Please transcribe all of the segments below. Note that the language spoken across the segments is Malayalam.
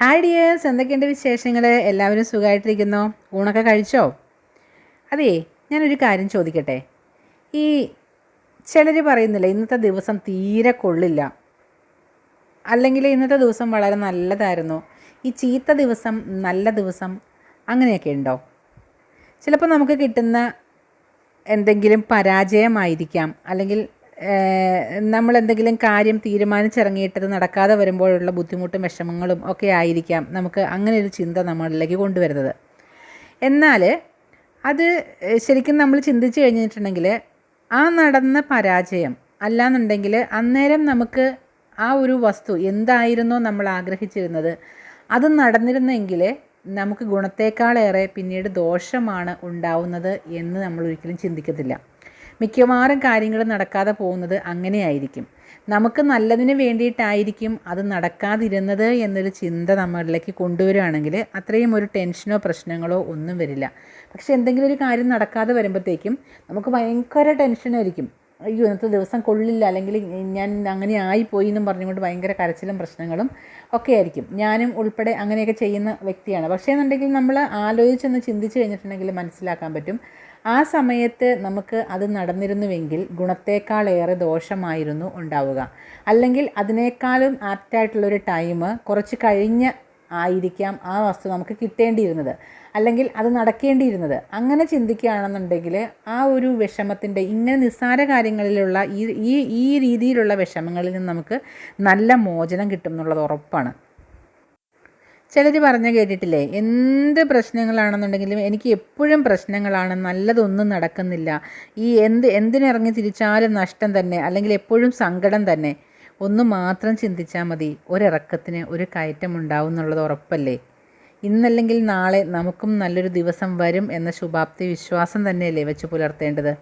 ഹായ് ഡിയേഴ്സ് എന്തൊക്കെയുണ്ട് വിശേഷങ്ങൾ എല്ലാവരും സുഖമായിട്ടിരിക്കുന്നോ ഊണൊക്കെ കഴിച്ചോ? അതേ ഞാനൊരു കാര്യം ചോദിക്കട്ടെ. ഈ ചിലർ പറയുന്നില്ല ഇന്നത്തെ ദിവസം തീരെ കൊള്ളില്ല. അല്ലെങ്കിൽ ഇന്നത്തെ ദിവസം വളരെ നല്ലതായിരുന്നു. ഈ ചീത്ത ദിവസം നല്ല ദിവസം അങ്ങനെയൊക്കെ ഉണ്ടോ? ചിലപ്പോൾ നമുക്ക് കിട്ടുന്ന എന്തെങ്കിലും പരാജയമായിരിക്കാം. അല്ലെങ്കിൽ നമ്മൾ എന്തെങ്കിലും കാര്യം തീരുമാനിച്ചിറങ്ങിയിട്ടത് നടക്കാതെ വരുമ്പോഴുള്ള ബുദ്ധിമുട്ടും വിഷമങ്ങളും ഒക്കെ ആയിരിക്കാം നമുക്ക് അങ്ങനെ ഒരു ചിന്ത നമ്മളിലേക്ക് കൊണ്ടുവരുന്നത്. എന്നാൽ അത് ശരിക്കും നമ്മൾ ചിന്തിച്ചു കഴിഞ്ഞിട്ടുണ്ടെങ്കിൽ ആ നടന്ന പരാജയം അല്ലാന്നുണ്ടെങ്കിൽ അന്നേരം നമുക്ക് ആ ഒരു വസ്തു എന്തായിരുന്നോ നമ്മൾ ആഗ്രഹിച്ചിരുന്നത്. അത് നടന്നിരുന്നെങ്കിൽ നമുക്ക് ഗുണത്തേക്കാളേറെ പിന്നീട് ദോഷമാണ് ഉണ്ടാവുന്നത് എന്ന് നമ്മൾ ഒരിക്കലും ചിന്തിക്കത്തില്ല. മിക്കവാറും കാര്യങ്ങൾ നടക്കാതെ പോകുന്നത് അങ്ങനെയായിരിക്കും. നമുക്ക് നല്ലതിന് വേണ്ടിയിട്ടായിരിക്കും അത് നടക്കാതിരുന്നത് എന്നൊരു ചിന്ത നമ്മളിലേക്ക് കൊണ്ടുവരികയാണെങ്കിൽ അത്രയും ഒരു ടെൻഷനോ പ്രശ്നങ്ങളോ ഒന്നും വരില്ല. പക്ഷെ എന്തെങ്കിലും ഒരു കാര്യം നടക്കാതെ വരുമ്പോഴത്തേക്കും നമുക്ക് ഭയങ്കര ടെൻഷനായിരിക്കും. അയ്യോ ഇന്നത്തെ ദിവസം കൊള്ളില്ല അല്ലെങ്കിൽ ഞാൻ അങ്ങനെ ആയിപ്പോയി എന്നും പറഞ്ഞുകൊണ്ട് ഭയങ്കര കരച്ചിലും പ്രശ്നങ്ങളും ഒക്കെ ആയിരിക്കും. ഞാനും ഉൾപ്പെടെ അങ്ങനെയൊക്കെ ചെയ്യുന്ന വ്യക്തിയാണ്. പക്ഷേ എന്നുണ്ടെങ്കിൽ നമ്മൾ ആലോചിച്ചൊന്ന് ചിന്തിച്ച് കഴിഞ്ഞിട്ടുണ്ടെങ്കിൽ മനസ്സിലാക്കാൻ പറ്റും. ആ സമയത്ത് നമുക്ക് അത് നടന്നിരുന്നുവെങ്കിൽ ഗുണത്തേക്കാളേറെ ദോഷമായിരുന്നു ഉണ്ടാവുക. അല്ലെങ്കിൽ അതിനേക്കാളും ആപ്റ്റായിട്ടുള്ളൊരു ടൈം കുറച്ച് കഴിഞ്ഞ് ആയിരിക്കാം ആ വസ്തു നമുക്ക് കിട്ടേണ്ടിയിരുന്നത്. അല്ലെങ്കിൽ അത് നടക്കേണ്ടിയിരുന്നത്. അങ്ങനെ ചിന്തിക്കുകയാണെന്നുണ്ടെങ്കിൽ ആ ഒരു വിഷമത്തിന്റെ ഇങ്ങനെ നിസ്സാര കാര്യങ്ങളിലുള്ള ഈ ഈ രീതിയിലുള്ള വിഷമങ്ങളിൽ നിന്ന് നമുക്ക് നല്ല മോചനം കിട്ടും എന്നുള്ളത് ഉറപ്പാണ്. ചിലർ പറഞ്ഞു കേട്ടിട്ടില്ലേ? എന്ത് പ്രശ്നങ്ങളാണെന്നുണ്ടെങ്കിലും എനിക്ക് എപ്പോഴും പ്രശ്നങ്ങളാണ്. നല്ലതൊന്നും നടക്കുന്നില്ല. ഈ എന്ത് എന്തിനിറങ്ങി തിരിച്ചാലും നഷ്ടം തന്നെ. അല്ലെങ്കിൽ എപ്പോഴും സങ്കടം തന്നെ. ഒന്ന് മാത്രം ചിന്തിച്ചാൽ മതി. ഒരിറക്കത്തിന് ഒരു കയറ്റം ഉണ്ടാവും എന്നുള്ളത് ഉറപ്പല്ലേ? ഇന്നല്ലെങ്കിൽ നാളെ നമുക്കും നല്ലൊരു ദിവസം വരും എന്ന ശുഭാപ്തി വിശ്വാസം തന്നെയല്ലേ വെച്ച് പുലർത്തേണ്ടത്.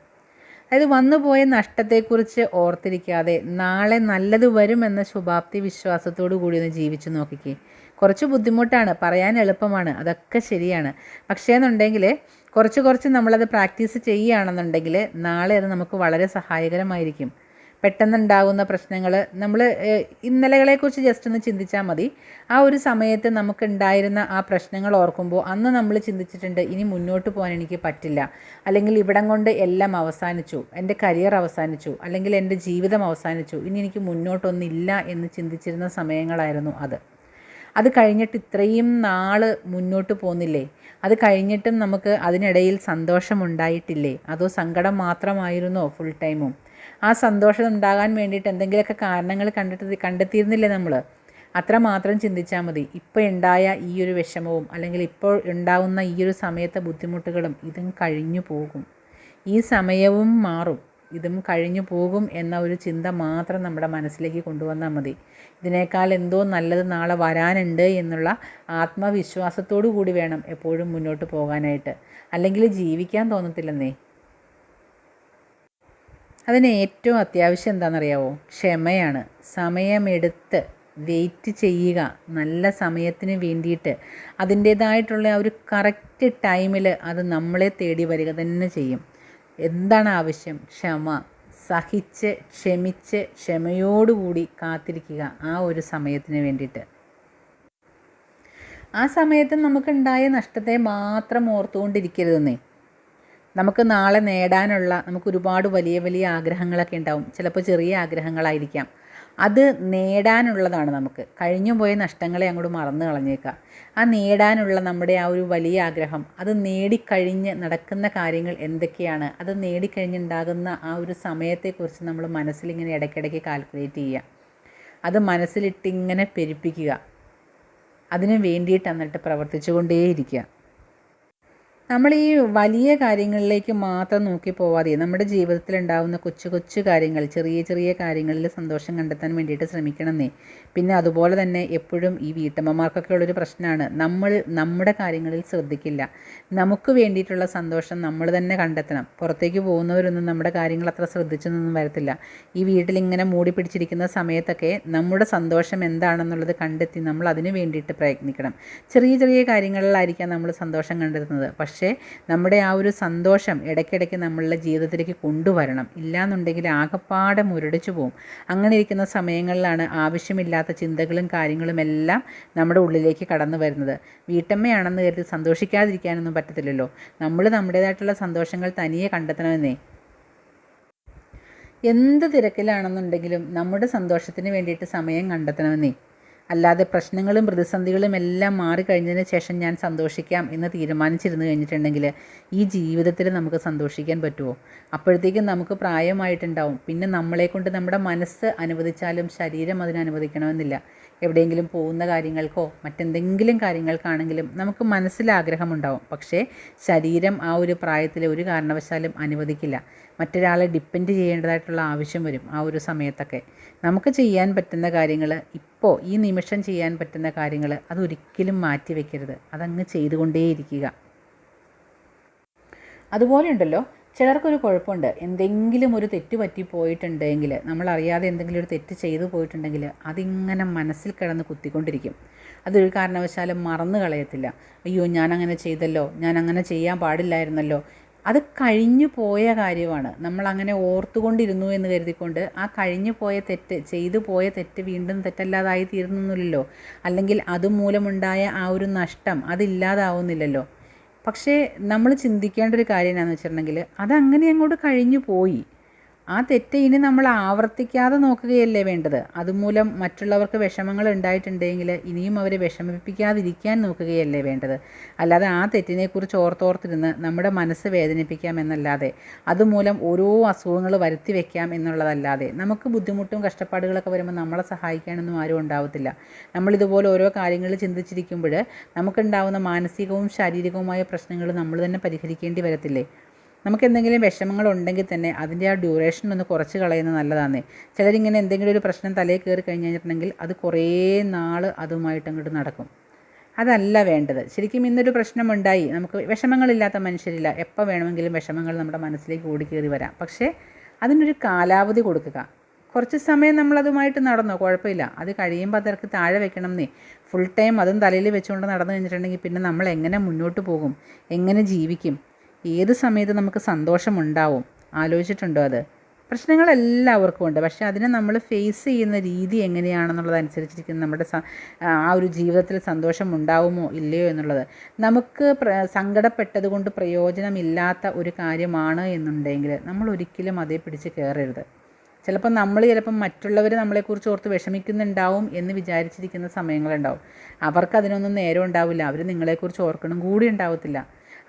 അതായത് വന്നുപോയ നഷ്ടത്തെക്കുറിച്ച് ഓർത്തിരിക്കാതെ നാളെ നല്ലത് വരും എന്ന ശുഭാപ്തി വിശ്വാസത്തോടു കൂടി ഒന്ന് ജീവിച്ചു നോക്കിക്കേ. കുറച്ച് ബുദ്ധിമുട്ടാണ് പറയാൻ എളുപ്പമാണ് അതൊക്കെ ശരിയാണ്. പക്ഷേ എന്നുണ്ടെങ്കിൽ കുറച്ച് കുറച്ച് നമ്മളത് പ്രാക്ടീസ് ചെയ്യുകയാണെന്നുണ്ടെങ്കിൽ നാളെ അത് നമുക്ക് വളരെ സഹായകരമായിരിക്കും. പെട്ടെന്നുണ്ടാകുന്ന പ്രശ്നങ്ങൾ നമ്മൾ ഇന്നലകളെക്കുറിച്ച് ജസ്റ്റ് ഒന്ന് ചിന്തിച്ചാൽ മതി. ആ ഒരു സമയത്ത് നമുക്കുണ്ടായിരുന്ന ആ പ്രശ്നങ്ങൾ ഓർക്കുമ്പോൾ അന്ന് നമ്മൾ ചിന്തിച്ചിട്ടുണ്ട് ഇനി മുന്നോട്ട് പോകാൻ എനിക്ക് പറ്റില്ല. അല്ലെങ്കിൽ ഇവിടം കൊണ്ട് എല്ലാം അവസാനിച്ചു എന്റെ കരിയർ അവസാനിച്ചു അല്ലെങ്കിൽ എന്റെ ജീവിതം അവസാനിച്ചു ഇനി എനിക്ക് മുന്നോട്ടൊന്നില്ല എന്ന് ചിന്തിച്ചിരുന്ന സമയങ്ങളായിരുന്നു അത്. അത് കഴിഞ്ഞിട്ട് ഇത്രയും നാൾ മുന്നോട്ട് പോകുന്നില്ലേ അത് കഴിഞ്ഞിട്ടും നമുക്ക് അതിനിടയിൽ സന്തോഷമുണ്ടായിട്ടില്ലേ അതോ സങ്കടം മാത്രമായിരുന്നോ ഫുൾ ടൈമും ആ സന്തോഷം ഉണ്ടാകാൻ വേണ്ടിയിട്ട് എന്തെങ്കിലുമൊക്കെ കാരണങ്ങൾ കണ്ടിട്ട് കണ്ടെത്തിയിരുന്നില്ലേ നമ്മൾ അത്രമാത്രം ചിന്തിച്ചാൽ മതി. ഇപ്പോൾ ഉണ്ടായ ഈ ഒരു വിഷമവും അല്ലെങ്കിൽ ഇപ്പോൾ ഉണ്ടാകുന്ന ഈ ഒരു സമയത്തെ ബുദ്ധിമുട്ടുകളും ഇതും കഴിഞ്ഞു പോകും. ഈ സമയവും മാറും. ഇതും കഴിഞ്ഞു പോകും എന്ന ഒരു ചിന്ത മാത്രം നമ്മുടെ മനസ്സിലേക്ക് കൊണ്ടുവന്നാൽ മതി. ഇതിനേക്കാൾ എന്തോ നല്ലത് നാളെ വരാനുണ്ട് എന്നുള്ള ആത്മവിശ്വാസത്തോടു കൂടി വേണം എപ്പോഴും മുന്നോട്ട് പോകാനായിട്ട്. അല്ലെങ്കിൽ ജീവിക്കാൻ തോന്നത്തില്ലെന്നേ? അതിന് ഏറ്റവും അത്യാവശ്യം എന്താണെന്നറിയാവോ? ക്ഷമയാണ്. സമയമെടുത്ത് വെയിറ്റ് ചെയ്യുക. നല്ല സമയത്തിന് വേണ്ടിയിട്ട് അതിന്റേതായിട്ടുള്ള ആ ഒരു കറക്റ്റ് ടൈമിൽ അത് നമ്മളെ തേടി വരിക തന്നെ ചെയ്യും. എന്താണ് ആവശ്യം ക്ഷമ. സഹിച്ച് ക്ഷമിച്ച് ക്ഷമയോടുകൂടി കാത്തിരിക്കുക ആ ഒരു സമയത്തിന് വേണ്ടിയിട്ട്. ആ സമയത്ത് നമുക്കുണ്ടായ നഷ്ടത്തെ മാത്രം ഓർത്തുകൊണ്ടിരിക്കരുതെന്നേ. നമുക്ക് നാളെ നേടാനുള്ള നമുക്ക് ഒരുപാട് വലിയ വലിയ ആഗ്രഹങ്ങളൊക്കെ ഉണ്ടാവും. ചിലപ്പോൾ ചെറിയ ആഗ്രഹങ്ങളായിരിക്കാം. അത് നേടാനുള്ളതാണ് നമുക്ക്. കഴിഞ്ഞു പോയ നഷ്ടങ്ങളെ അങ്ങോട്ട് മറന്നു കളഞ്ഞേക്കാം ആ നേടാനുള്ള നമ്മുടെ ആ ഒരു വലിയ ആഗ്രഹം അത് നേടിക്കഴിഞ്ഞ് നടക്കുന്ന കാര്യങ്ങൾ എന്തൊക്കെയാണ് അത് നേടിക്കഴിഞ്ഞുണ്ടാകുന്ന ആ ഒരു സമയത്തെക്കുറിച്ച് നമ്മൾ മനസ്സിലിങ്ങനെ ഇടയ്ക്കിടയ്ക്ക് കാൽക്കുലേറ്റ് ചെയ്യുക. അത് മനസ്സിലിട്ടിങ്ങനെ പെരുപ്പിക്കുക. അതിനു വേണ്ടിയിട്ട് എന്നിട്ട് പ്രവർത്തിച്ചു കൊണ്ടേയിരിക്കുക നമ്മൾ ഈ വലിയ കാര്യങ്ങളിലേക്ക് മാത്രം നോക്കി പോവാതെ നമ്മുടെ ജീവിതത്തിൽ ഉണ്ടാകുന്ന കൊച്ചു കൊച്ചു കാര്യങ്ങൾ ചെറിയ ചെറിയ കാര്യങ്ങളിൽ സന്തോഷം കണ്ടെത്താൻ വേണ്ടിയിട്ട് ശ്രമിക്കണമെന്നേ. പിന്നെ അതുപോലെ തന്നെ എപ്പോഴും ഈ വീട്ടമ്മമാർക്കൊക്കെ ഉള്ളൊരു പ്രശ്നമാണ്. നമ്മൾ നമ്മുടെ കാര്യങ്ങളിൽ ശ്രദ്ധിക്കില്ല. നമുക്ക് വേണ്ടിയിട്ടുള്ള സന്തോഷം നമ്മൾ തന്നെ കണ്ടെത്തണം. പുറത്തേക്ക് പോകുന്നവരൊന്നും നമ്മുടെ കാര്യങ്ങൾ അത്ര ശ്രദ്ധിച്ചൊന്നും വരത്തില്ല. ഈ വീട്ടിൽ ഇങ്ങനെ മൂടി പിടിച്ചിരിക്കുന്ന സമയത്തൊക്കെ നമ്മുടെ സന്തോഷം എന്താണെന്നുള്ളത് കണ്ടെത്തി നമ്മൾ അതിന് വേണ്ടിയിട്ട് പ്രയത്നിക്കണം. ചെറിയ ചെറിയ കാര്യങ്ങളിലായിരിക്കാം നമ്മൾ സന്തോഷം കണ്ടെത്തുന്നത്. പക്ഷേ നമ്മുടെ ആ ഒരു സന്തോഷം ഇടയ്ക്കിടയ്ക്ക് നമ്മളുടെ ജീവിതത്തിലേക്ക് കൊണ്ടുവരണം. ഇല്ലാന്നുണ്ടെങ്കിൽ ആകപ്പാടെ മുരടിച്ചു പോകും അങ്ങനെ ഇരിക്കുന്ന സമയങ്ങളിലാണ് ആവശ്യമില്ലാത്ത ചിന്തകളും കാര്യങ്ങളും എല്ലാം നമ്മുടെ ഉള്ളിലേക്ക് കടന്നു വരുന്നത്. വീട്ടമ്മയാണെന്ന് കരുതി സന്തോഷിക്കാതിരിക്കാനൊന്നും പറ്റത്തില്ലല്ലോ. നമ്മൾ നമ്മുടേതായിട്ടുള്ള സന്തോഷങ്ങൾ തനിയെ കണ്ടെത്തണമെന്നേ. എന്ത് തിരക്കിലാണെന്നുണ്ടെങ്കിലും നമ്മുടെ സന്തോഷത്തിന് വേണ്ടിയിട്ട് സമയം കണ്ടെത്തണമെന്നേ. അല്ലാതെ പ്രശ്നങ്ങളും പ്രതിസന്ധികളും എല്ലാം മാറിക്കഴിഞ്ഞതിന് ശേഷം ഞാൻ സന്തോഷിക്കാം എന്ന് തീരുമാനിച്ചിരുന്നു കഴിഞ്ഞിട്ടുണ്ടെങ്കിൽ ഈ ജീവിതത്തിൽ നമുക്ക് സന്തോഷിക്കാൻ പറ്റുമോ? അപ്പോഴത്തേക്കും നമുക്ക് പ്രായമായിട്ടുണ്ടാവും. പിന്നെ നമ്മളെക്കൊണ്ട് നമ്മുടെ മനസ്സ് അനുവദിച്ചാലും ശരീരം അതിനനുവദിക്കണമെന്നില്ല എവിടെയെങ്കിലും പോകുന്ന കാര്യങ്ങൾക്കോ മറ്റെന്തെങ്കിലും കാര്യങ്ങൾക്കാണെങ്കിലും നമുക്ക് മനസ്സിൽ ആഗ്രഹമുണ്ടാവും. പക്ഷേ ശരീരം ആ ഒരു പ്രായത്തിൽ ഒരു കാരണവശാലും അനുവദിക്കില്ല. മറ്റൊരാളെ ഡിപ്പെൻഡ് ചെയ്യേണ്ടതായിട്ടുള്ള ആവശ്യം വരും ആ ഒരു സമയത്തൊക്കെ. നമുക്ക് ചെയ്യാൻ പറ്റുന്ന കാര്യങ്ങൾ ഇപ്പോൾ ഈ നിമിഷം ചെയ്യാൻ പറ്റുന്ന കാര്യങ്ങൾ അതൊരിക്കലും മാറ്റി വെക്കരുത്. അതങ്ങ് ചെയ്തുകൊണ്ടേയിരിക്കുക. അതുപോലെ ഉണ്ടല്ലോ ചിലർക്കൊരു കുഴപ്പമുണ്ട്. എന്തെങ്കിലും ഒരു തെറ്റ് പറ്റി പോയിട്ടുണ്ടെങ്കിൽ നമ്മളറിയാതെ എന്തെങ്കിലും ഒരു തെറ്റ് ചെയ്തു പോയിട്ടുണ്ടെങ്കിൽ അതിങ്ങനെ മനസ്സിൽ കിടന്ന് കുത്തിക്കൊണ്ടിരിക്കും. അതൊരു കാരണവശാലും മറന്നു കളയത്തില്ല. അയ്യോ ഞാൻ അങ്ങനെ ചെയ്തല്ലോ ഞാൻ അങ്ങനെ ചെയ്യാൻ പാടില്ലായിരുന്നല്ലോ അത് കഴിഞ്ഞു പോയ കാര്യമാണ്. നമ്മൾ അങ്ങനെ ഓർത്തുകൊണ്ടിരുന്നു എന്ന് കരുതിക്കൊണ്ട് ആ കഴിഞ്ഞു പോയ തെറ്റ് ചെയ്തു പോയ തെറ്റ് വീണ്ടും തെറ്റല്ലാതായി തീരുന്നില്ലല്ലോ അല്ലെങ്കിൽ അതുമൂലമുണ്ടായ ആ ഒരു നഷ്ടം അതില്ലാതാവുന്നില്ലല്ലോ. പക്ഷേ നമ്മൾ ചിന്തിക്കേണ്ട ഒരു കാര്യം എന്താണെന്ന് വെച്ചിട്ടുണ്ടെങ്കിൽ അതങ്ങനെ അങ്ങോട്ട് കഴിഞ്ഞു പോയി. ആ തെറ്റ് ഇനി നമ്മൾ ആവർത്തിക്കാതെ നോക്കുകയല്ലേ വേണ്ടത്? അതുമൂലം മറ്റുള്ളവർക്ക് വിഷമങ്ങൾ ഉണ്ടായിട്ടുണ്ടെങ്കിൽ ഇനിയും അവരെ വിഷമിപ്പിക്കാതിരിക്കാൻ നോക്കുകയല്ലേ വേണ്ടത്? അല്ലാതെ ആ തെറ്റിനെക്കുറിച്ച് ഓർത്തോർത്തിരുന്ന് നമ്മുടെ മനസ്സ് വേദനിപ്പിക്കാം എന്നല്ലാതെ അതുമൂലം ഓരോ അസുഖങ്ങൾ വരുത്തി വയ്ക്കാം എന്നുള്ളതല്ലാതെ നമുക്ക് ബുദ്ധിമുട്ടും കഷ്ടപ്പാടുകളൊക്കെ വരുമ്പോൾ നമ്മളെ സഹായിക്കാനൊന്നും ആരും ഉണ്ടാവത്തില്ല. നമ്മളിതുപോലെ ഓരോ കാര്യങ്ങൾ ചിന്തിച്ചിരിക്കുമ്പോൾ നമുക്കുണ്ടാവുന്ന മാനസികവും ശാരീരികവുമായ പ്രശ്നങ്ങൾ നമ്മൾ തന്നെ പരിഹരിക്കേണ്ടി വരത്തില്ലേ? നമുക്ക് എന്തെങ്കിലും വിഷമങ്ങൾ ഉണ്ടെങ്കിൽ തന്നെ അതിന്റെ ആ ഡ്യൂറേഷൻ ഒന്ന് കുറച്ച് കളയുന്നത് നല്ലതാണ് ചിലരിങ്ങനെ എന്തെങ്കിലും ഒരു പ്രശ്നം തലയിൽ കയറി കഴിഞ്ഞ് കഴിഞ്ഞിട്ടുണ്ടെങ്കിൽ അത് കുറേ നാൾ അതുമായിട്ട് അങ്ങോട്ട് നടക്കും. അതല്ല വേണ്ടത്. ശരിക്കും ഇന്നൊരു പ്രശ്നമുണ്ടായി. നമുക്ക് വിഷമങ്ങളില്ലാത്ത മനുഷ്യരില്ല. എപ്പോൾ വേണമെങ്കിലും വിഷമങ്ങൾ നമ്മുടെ മനസ്സിലേക്ക് ഓടിക്കേറി വരാം. പക്ഷേ അതിനൊരു കാലാവധി കൊടുക്കുക. കുറച്ച് സമയം നമ്മളതുമായിട്ട് നടന്നോ? കുഴപ്പമില്ല. അത് കഴിയുമ്പോൾ അതിർക്ക് താഴെ വെക്കണം എന്നേ ഫുൾ ടൈം അതും തലയിൽ വെച്ചുകൊണ്ട് നടന്നു കഴിഞ്ഞിട്ടുണ്ടെങ്കിൽ പിന്നെ നമ്മൾ എങ്ങനെ മുന്നോട്ട് പോകും? എങ്ങനെ ജീവിക്കും? ഏത് സമയത്ത് നമുക്ക് സന്തോഷമുണ്ടാവും? ആലോചിച്ചിട്ടുണ്ടോ അത്? പ്രശ്നങ്ങൾ എല്ലാവർക്കും ഉണ്ട് പക്ഷേ അതിനെ നമ്മൾ ഫേസ് ചെയ്യുന്ന രീതി എങ്ങനെയാണെന്നുള്ളതനുസരിച്ചിരിക്കും നമ്മുടെ ആ ഒരു ജീവിതത്തിൽ സന്തോഷം ഉണ്ടാവുമോ ഇല്ലയോ എന്നുള്ളത്. നമുക്ക് സങ്കടപ്പെട്ടത് കൊണ്ട് പ്രയോജനമില്ലാത്ത ഒരു കാര്യമാണ് എന്നുണ്ടെങ്കിൽ നമ്മൾ ഒരിക്കലും അതേ പിടിച്ച് കയറരുത്. ചിലപ്പോൾ നമ്മൾ ചിലപ്പം മറ്റുള്ളവർ നമ്മളെക്കുറിച്ച് ഓർത്ത് വിഷമിക്കുന്നുണ്ടാവും എന്ന് വിചാരിച്ചിരിക്കുന്ന സമയങ്ങളുണ്ടാവും. അവർക്ക് അതിനൊന്നും നേരം ഉണ്ടാവില്ല അവർ നിങ്ങളെക്കുറിച്ച് ഓർക്കണം. കൂടി ഉണ്ടാവത്തില്ല.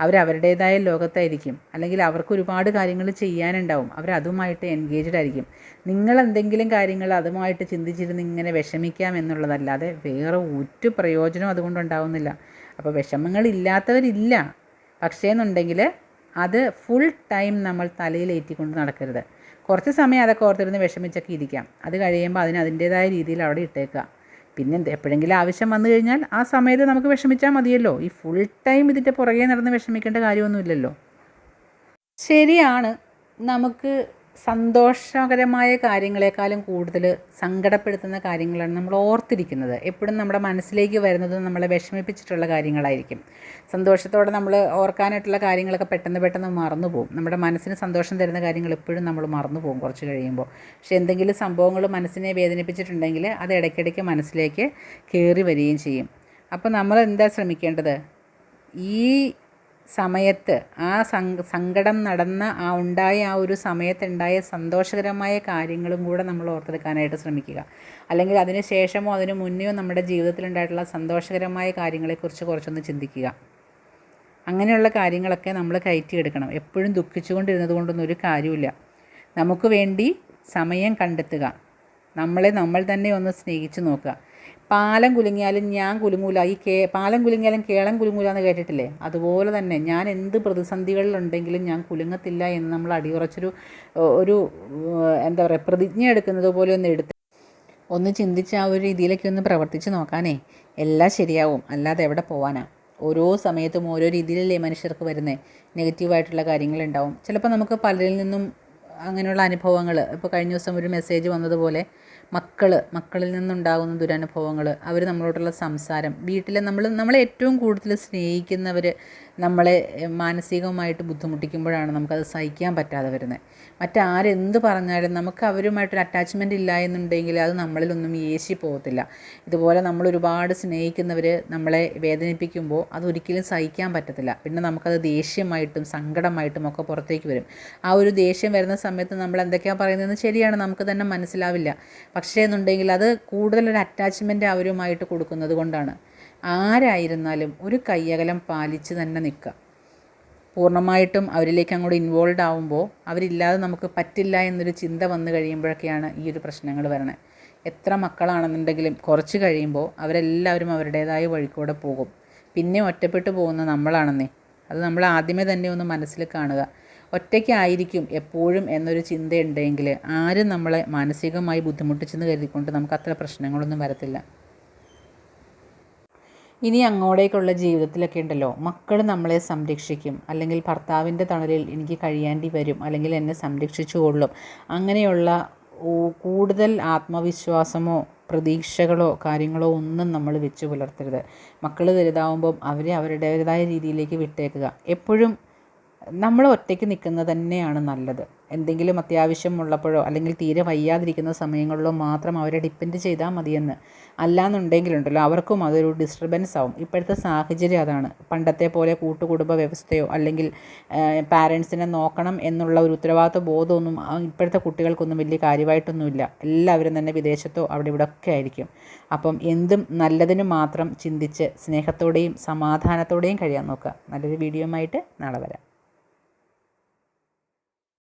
അവരവരുടേതായ ലോകത്തായിരിക്കും. അല്ലെങ്കിൽ അവർക്ക് ഒരുപാട് കാര്യങ്ങൾ ചെയ്യാനുണ്ടാവും. അതുമായിട്ട് എൻഗേജ്ഡ് ആയിരിക്കും. നിങ്ങൾ എന്തെങ്കിലും കാര്യങ്ങൾ അതുമായിട്ട് ചിന്തിച്ചിരുന്ന് ഇങ്ങനെ വിഷമിക്കാം എന്നുള്ളതല്ലാതെ വേറെ ഒരു പ്രയോജനം അതുകൊണ്ടുണ്ടാവുന്നില്ല അപ്പോൾ വിഷമങ്ങളില്ലാത്തവരില്ല. പക്ഷേ എന്നുണ്ടെങ്കിൽ അത് ഫുൾ ടൈം നമ്മൾ തലയിലേറ്റിക്കൊണ്ട് നടക്കരുത്. കുറച്ച് സമയം അതൊക്കെ ഓർത്തിരുന്ന് വിഷമിച്ചൊക്കെ ഇരിക്കാം. അത് കഴിയുമ്പോൾ അതിന് അതിന്റേതായ രീതിയിൽ അവിടെ ഇട്ടേക്കുക. പിന്നെ എപ്പോഴെങ്കിലും ആവശ്യം വന്നു കഴിഞ്ഞാൽ ആ സമയത്ത് നമുക്ക് വിഷമിച്ചാൽ മതിയല്ലോ. ഈ ഫുൾ ടൈം ഇതിന്റെ പുറകെ നടന്ന് വിഷമിക്കേണ്ട കാര്യമൊന്നുമില്ലല്ലോ. ശരിയാണ്. നമുക്ക് സന്തോഷകരമായ കാര്യങ്ങളെക്കാളും കൂടുതൽ സങ്കടപ്പെടുത്തുന്ന കാര്യങ്ങളാണ് നമ്മൾ ഓർത്തിരിക്കുന്നത്. എപ്പോഴും നമ്മുടെ മനസ്സിലേക്ക് വരുന്നത് നമ്മളെ വിഷമിപ്പിച്ചിട്ടുള്ള കാര്യങ്ങളായിരിക്കും. സന്തോഷത്തോടെ നമ്മൾ ഓർക്കാനായിട്ടുള്ള കാര്യങ്ങളൊക്കെ പെട്ടെന്ന് പെട്ടെന്ന് മറന്നു പോകും. നമ്മുടെ മനസ്സിന് സന്തോഷം തരുന്ന കാര്യങ്ങൾ എപ്പോഴും നമ്മൾ മറന്നു പോകും കുറച്ച് കഴിയുമ്പോൾ. പക്ഷെ എന്തെങ്കിലും സംഭവങ്ങൾ മനസ്സിനെ വേദനിപ്പിച്ചിട്ടുണ്ടെങ്കിൽ അത് ഇടയ്ക്കിടയ്ക്ക് മനസ്സിലേക്ക് കയറി വരികയും ചെയ്യും. അപ്പോൾ നമ്മൾ എന്താ ശ്രമിക്കേണ്ടത്? ഈ സമയത്ത് ആ സങ്കടം നടന്ന ആ ഉണ്ടായ ആ ഒരു സമയത്തുണ്ടായ സന്തോഷകരമായ കാര്യങ്ങളും കൂടെ നമ്മൾ ഓർത്തെടുക്കാനായിട്ട് ശ്രമിക്കുക. അല്ലെങ്കിൽ അതിന് ശേഷമോ അതിന് മുന്നെയോ നമ്മുടെ ജീവിതത്തിലുണ്ടായിട്ടുള്ള സന്തോഷകരമായ കാര്യങ്ങളെക്കുറിച്ച് കുറച്ചൊന്ന് ചിന്തിക്കുക. അങ്ങനെയുള്ള കാര്യങ്ങളൊക്കെ നമ്മൾ കയറ്റിയെടുക്കണം. എപ്പോഴും ദുഃഖിച്ചുകൊണ്ടിരുന്നത് കൊണ്ടൊന്നും ഒരു കാര്യമില്ല നമുക്ക് വേണ്ടി സമയം കണ്ടെത്തുക. നമ്മളെ നമ്മൾ തന്നെ ഒന്ന് സ്നേഹിച്ച് നോക്കുക. പാലം കുലുങ്ങിയാലും ഞാൻ കുലുങ്ങൂല. ഈ കേ പാലം കുലുങ്ങിയാലും കേളം കുലുങ്ങൂല എന്ന് കേട്ടിട്ടില്ലേ? അതുപോലെ തന്നെ ഞാൻ എന്ത് പ്രതിസന്ധികളിലുണ്ടെങ്കിലും ഞാൻ കുലുങ്ങത്തില്ല എന്ന് നമ്മൾ അടിയുറച്ചൊരു ഒരു എന്താ പറയുക പ്രതിജ്ഞ എടുക്കുന്നത് പോലെ ഒന്ന് എടുത്ത് ഒന്ന് ചിന്തിച്ച് ആ ഒരു രീതിയിലേക്ക് ഒന്ന് പ്രവർത്തിച്ച് നോക്കാനേ എല്ലാം ശരിയാവും. അല്ലാതെ എവിടെ പോവാനാ? ഓരോ സമയത്തും ഓരോ രീതിയിലല്ലേ മനുഷ്യർക്ക് വരുന്നത് നെഗറ്റീവായിട്ടുള്ള കാര്യങ്ങളുണ്ടാവും. ചിലപ്പോൾ നമുക്ക് പലരിൽ നിന്നും അങ്ങനെയുള്ള അനുഭവങ്ങൾ ഇപ്പോൾ കഴിഞ്ഞ ദിവസം ഒരു മെസ്സേജ് വന്നതുപോലെ മക്കൾ മക്കളിൽ നിന്നുണ്ടാകുന്ന ദുരനുഭവങ്ങൾ അവർ നമ്മളോടുള്ള സംസാരം വീട്ടിലെ നമ്മൾ നമ്മളെ ഏറ്റവും കൂടുതൽ സ്നേഹിക്കുന്നവർ നമ്മളെ മാനസികമായിട്ട് ബുദ്ധിമുട്ടിക്കുമ്പോഴാണ് നമുക്കത് സഹിക്കാൻ പറ്റാതെ വരുന്നത് മറ്റാരെന്ത് പറഞ്ഞാലും നമുക്ക് അവരുമായിട്ടൊരു അറ്റാച്ച്മെന്റ് ഇല്ല എന്നുണ്ടെങ്കിൽ അത് നമ്മളിലൊന്നും ഏശി പോകത്തില്ല. ഇതുപോലെ നമ്മൾ ഒരുപാട് സ്നേഹിക്കുന്നവർ നമ്മളെ വേദനിപ്പിക്കുമ്പോൾ അതൊരിക്കലും സഹിക്കാൻ പറ്റത്തില്ല. പിന്നെ നമുക്കത് ദേഷ്യമായിട്ടും സങ്കടമായിട്ടും ഒക്കെ പുറത്തേക്ക് വരും. ആ ഒരു ദേഷ്യം വരുന്ന സമയത്ത് നമ്മൾ എന്തൊക്കെയാണ് പറയുന്നതെന്ന് ശരിയാണ് നമുക്ക് തന്നെ മനസ്സിലാവില്ല. പക്ഷേ എന്നുണ്ടെങ്കിൽ അത് കൂടുതലൊരു അറ്റാച്ച്മെന്റ് അവരുമായിട്ട് കൊടുക്കുന്നത് കൊണ്ടാണ്. ആരായിരുന്നാലും ഒരു കയ്യകലം പാലിച്ച് തന്നെ നിൽക്കുക. പൂർണമായിട്ടും അവരിലേക്ക് അങ്ങോട്ട് ഇൻവോൾവ് ആവുമ്പോൾ അവരില്ലാതെ നമുക്ക് പറ്റില്ല എന്നൊരു ചിന്ത വന്നു കഴിയുമ്പോഴൊക്കെയാണ് ഈ ഒരു പ്രശ്നങ്ങൾ വരണത് എത്ര മക്കളാണെന്നുണ്ടെങ്കിലും കുറച്ച് കഴിയുമ്പോൾ അവരെല്ലാവരും അവരുടേതായ വഴിക്കൂടെ പോകും. പിന്നെ ഒറ്റപ്പെട്ടു പോകുന്ന നമ്മളാണെന്നേ. അത് നമ്മൾ ആദ്യമേ തന്നെ ഒന്ന് മനസ്സിൽ കാണുക. ഒറ്റയ്ക്കായിരിക്കും എപ്പോഴും എന്നൊരു ചിന്തയുണ്ടെങ്കിൽ ആരും നമ്മളെ മാനസികമായി ബുദ്ധിമുട്ടിച്ചെന്ന് കരുതിക്കൊണ്ട് നമുക്ക് അത്ര പ്രശ്നങ്ങളൊന്നും വരത്തില്ല. ഇനി അങ്ങോട്ടേക്കുള്ള ജീവിതത്തിലൊക്കെ ഉണ്ടല്ലോ. മക്കൾ നമ്മളെ സംരക്ഷിക്കും. അല്ലെങ്കിൽ ഭർത്താവിന്റെ തണലിൽ എനിക്ക് കഴിയേണ്ടി വരും. അല്ലെങ്കിൽ എന്നെ സംരക്ഷിച്ചു കൊള്ളും. അങ്ങനെയുള്ള കൂടുതൽ ആത്മവിശ്വാസമോ പ്രതീക്ഷകളോ കാര്യങ്ങളോ ഒന്നും നമ്മൾ വെച്ച് പുലർത്തരുത്. മക്കൾ വലുതാവുമ്പം അവരെ അവരുടേതായ രീതിയിലേക്ക് വിട്ടേക്കുക. എപ്പോഴും നമ്മൾ ഒറ്റയ്ക്ക് നിൽക്കുന്നത് തന്നെയാണ് നല്ലത്. എന്തെങ്കിലും അത്യാവശ്യം ഉള്ളപ്പോഴോ അല്ലെങ്കിൽ തീരെ വയ്യാതിരിക്കുന്ന സമയങ്ങളിലോ മാത്രം അവരെ ഡിപ്പെൻഡ് ചെയ്താൽ മതിയെന്ന് അല്ലാന്നുണ്ടെങ്കിലുണ്ടല്ലോ അവർക്കും അതൊരു ഡിസ്റ്റർബൻസ് ആവും. ഇപ്പോഴത്തെ സാഹചര്യം അതാണ്. പണ്ടത്തെ പോലെ കൂട്ടുകുടുംബ വ്യവസ്ഥയോ അല്ലെങ്കിൽ പാരൻസിനെ നോക്കണം എന്നുള്ള ഒരു ഉത്തരവാദിത്വ ബോധമൊന്നും ഇപ്പോഴത്തെ കുട്ടികൾക്കൊന്നും വലിയ കാര്യമായിട്ടൊന്നുമില്ല. എല്ലാവരും തന്നെ വിദേശത്തോ അവിടെ ഇവിടെ ഒക്കെ ആയിരിക്കും. അപ്പം എന്തും നല്ലതിന് മാത്രം ചിന്തിച്ച് സ്നേഹത്തോടെയും സമാധാനത്തോടെയും കഴിയാൻ നോക്കുക. നല്ലൊരു വീഡിയോ ആയിട്ട് നാളെ വരാം.